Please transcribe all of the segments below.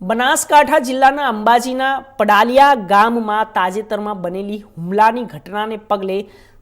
બનાસકાંઠા જિલ્લાના અંબાજીના પડાલિયા ગામમાં તાજેતરમાં બનેલી હુમલાની ઘટનાને પગલે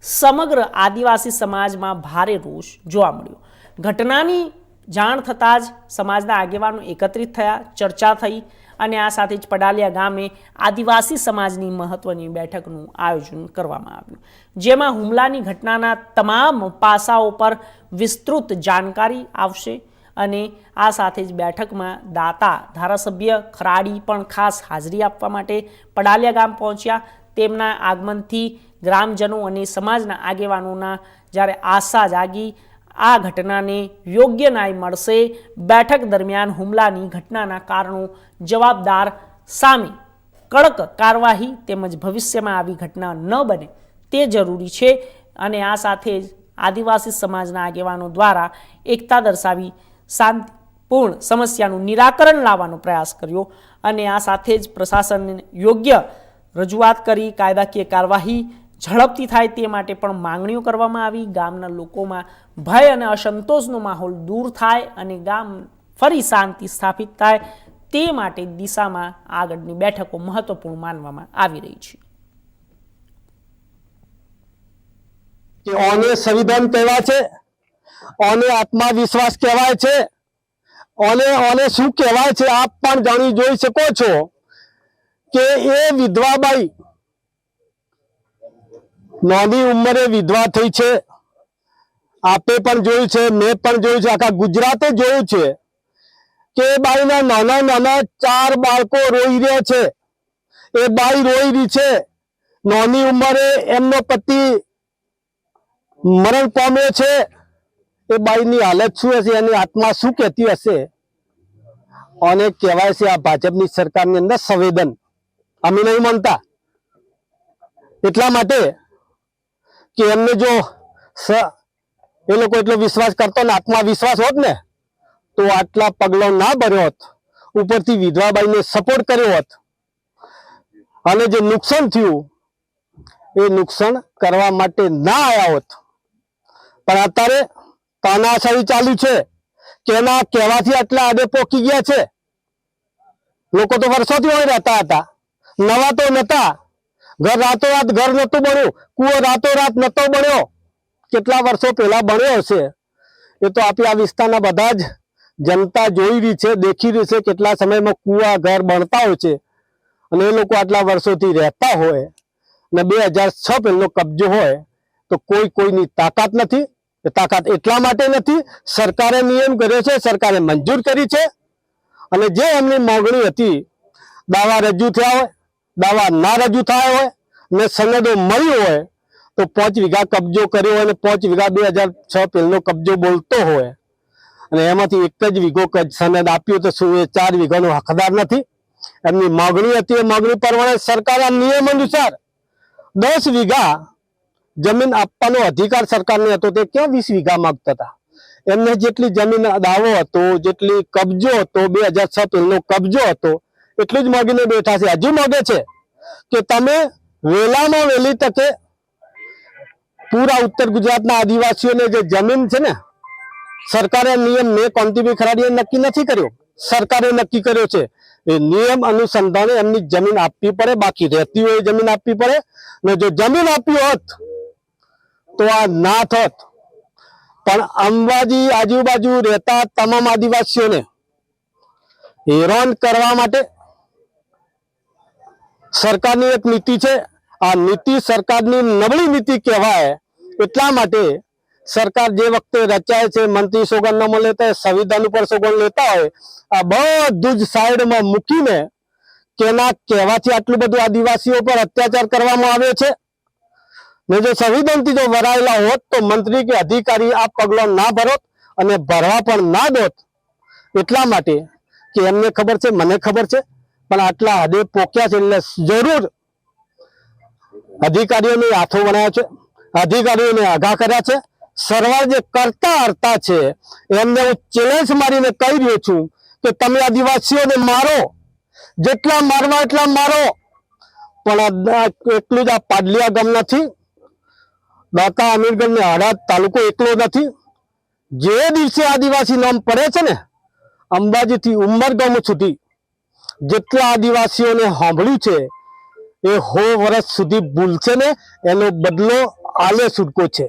સમગ્ર આદિવાસી સમાજમાં ભારે રોષ જોવા મળ્યો. ઘટનાની જાણ થતાં જ સમાજના આગેવાનો એકત્રિત થયા, ચર્ચા થઈ અને આ સાથે જ પડાલિયા ગામે આદિવાસી સમાજની મહત્વની બેઠકનું આયોજન કરવામાં આવ્યું. જેમાં હુમલાની ઘટનાના તમામ પાસાઓ પર વિસ્તૃત જાણકારી આવશે. અને આ સાથે જ બેઠકમાં દાતા, ધારાસભ્ય ખરાડી પણ ખાસ હાજરી આપવા માટે પડાલિયા ગામ પહોંચ્યા. તેમના આગમનથી ગ્રામજનો અને સમાજના આગેવાનોના જ્યારે આશા જાગી, આ ઘટનાને યોગ્ય ન્યાય મળશે. બેઠક દરમિયાન હુમલાની ઘટનાના કારણો જવાબદાર સામે કડક કાર્યવાહી તેમજ ભવિષ્યમાં આવી ઘટના ન બને તે જરૂરી છે. અને આ સાથે જ આદિવાસી સમાજના આગેવાનો દ્વારા એકતા દર્શાવી શાંતિપૂર્ણ સમસ્યાનું નિરાકરણ લાવવાનો પ્રયાસ કર્યો અને આ સાથે જ પ્રશાસનને યોગ્ય રજૂઆત કરી, કાયદાકીય કાર્યવાહી ઝડપથી થાય તે માટે પણ માંગણીઓ કરવામાં આવી. ગામના લોકોમાં ભય અને અસંતોષનો માહોલ દૂર થાય અને ગામ ફરી શાંતિ સ્થાપિત થાય તે માટે દિશામાં આગળની બેઠકો મહત્વપૂર્ણ માનવામાં આવી રહી છે. કે ઓને સંવિધાન કહેવા છે. ઓને આત્મવિશ્વાસ કહેવાય છે. ઓને ઓને શું કહેવાય છે આપ પણ જાણી જોઈ શકો છો કે એ વિધવાબાઈ નાની ઉંમરે વિધવા થઈ છે. આપે પણ જોયું છે, મેં પણ જોયું છે, આખા ગુજરાતે જોયું છે કે બાઈના નાના નાના ચાર બાળકો રોઈ રહ્યા છે. એ બાઈ રોઈ રહી છે. નાની ઉંમરે એમનો પતિ મરણ પામ્યો છે. એ બાઈની હાલત શું હશે? એની આત્મા શું કહેતી હશે? અને કહેવાય છે આ ભાજપની સરકારની અંદર સંવેદન. અમે નહીં માનતા. એટલા માટે કે એમને જો એ લોકો એટલો વિશ્વાસ કરતો ને, આત્મવિશ્વાસ હોત ને, તો આટલા પગલો ના ભર્યો હોત. ઉપરથી વિધવાબાઈને સપોર્ટ કર્યો હોત. અને જે નુકસાન થયું, એ નુકસાન કરવા માટે ના આવ્યા હોત. પણ અત્યારે તાનાશાહી ચાલુ છે. કે એના કહેવાથી આટલા આડે પોકી ગયા છે. લોકો તો વર્ષોથી હોય રહેતા હતા. નવા તો નતા. ઘર રાતોરાત ઘર નહોતું બન્યું. કુવો રાતોરાત નહોતો બન્યો. કેટલા વર્ષો પહેલા બન્યો હશે. એ તો આપી આ વિસ્તારના બધા જ જનતા જોઈ રહી છે, દેખી રહી છે કેટલા સમયમાં કુવા, ઘર બનતા હોય છે. અને એ લોકો આટલા વર્ષોથી રહેતા હોય. ને બે હજાર છ પહેલો કબજો હોય, તો કોઈ કોઈની તાકાત નથી. તાકાત એટલા માટે નથી, સરકારે નિયમ કર્યો છે, સરકારે મંજૂર કરી છે. અને જે એમની માંગણી હતી, દાવા રજૂ થયા હોય, દાવા ના રજૂ થયા હોય, ને સનદો મળી હોય, તો પાંચ વીઘા કબજો કર્યો હોય, અને પાંચ વીઘા બે હજાર છ પહેલનો કબજો બોલતો હોય. અને એમાંથી એક જ વીઘો સનદ આપ્યો તો શું એ ચાર વીઘાનો હકદાર નથી? એમની માગણી હતી, એ માગણી પ્રમાણે સરકાર આ નિયમ અનુસાર દસ વીઘા જમીન આપવાનો અધિકાર સરકારને હતો તે ક્યાં વીસ વીઘા માગતા હતા? એમને જેટલી જમીન દાવો હતો, જેટલી કબજો હતો, બે હજાર કબજો હતો, એટલું જ માગીને બેઠા છે. હજુ માગે છે કે તમે વહેલામાં વહેલી તકે પૂરા ઉત્તર ગુજરાતના આદિવાસીઓને જે જમીન છે ને, સરકારે નિયમ મેં કોંતીભાઈ ખરાડીએ નક્કી નથી કર્યો. સરકારે નક્કી કર્યો છે એ નિયમ અનુસંધાને એમની જમીન આપવી પડે, બાકી રહેતી હોય જમીન આપવી પડે. ને જો જમીન આપી હોત તો આ ના થત. પણ અંબાજી આજુબાજુ રહેતા તમામ આદિવાસીઓને હેરાન કરવા માટે સરકારની એક નીતિ છે. આ નીતિ સરકારની નબળી નીતિ કહેવાય એટલા માટે સરકાર જે વખતે રચાય છે, મંત્રી સોગંદનામું લેતા હોય સંવિધાન ઉપર સોગંદ લેતા હોય. આ બધું જ સાઈડમાં મૂકીને કેના કહેવાથી આટલું બધું આદિવાસીઓ પર અત્યાચાર કરવામાં આવે છે. ને જો સંવિધાનથી જો વરાયેલા હોત તો મંત્રી કે અધિકારી આ પગલો ના ભરોત અને ભરવા પણ ના દોત. એટલા માટે કે એમને ખબર છે, મને ખબર છે, પણ આટલા હદે પોક્યા છે એટલે જરૂર અધિકારીઓને હાથો બનાવ્યા છે, અધિકારીઓને આઘા કર્યા છે. સરવાર જે કરતા હરતા છે, એમને હું ચેલેન્જ મારીને કહી રહ્યો છું કે તમે આદિવાસીઓને મારો, જેટલા મારવા એટલા મારો. પણ એટલું જ આ પાડલિયા ગામ નથી. બાકા અમીરગઢ ને હડાદ તાલુકો એકલો નથી. જે દિવસે આદિવાસી નામ પડે છે ને, અંબાજીથી ઉમરગામ સુધી જેટલા આદિવાસીઓને સાંભળ્યું છે, એ હો વર્ષ સુધી ભૂલશે ને, એનો બદલો આલે છૂટકો છે.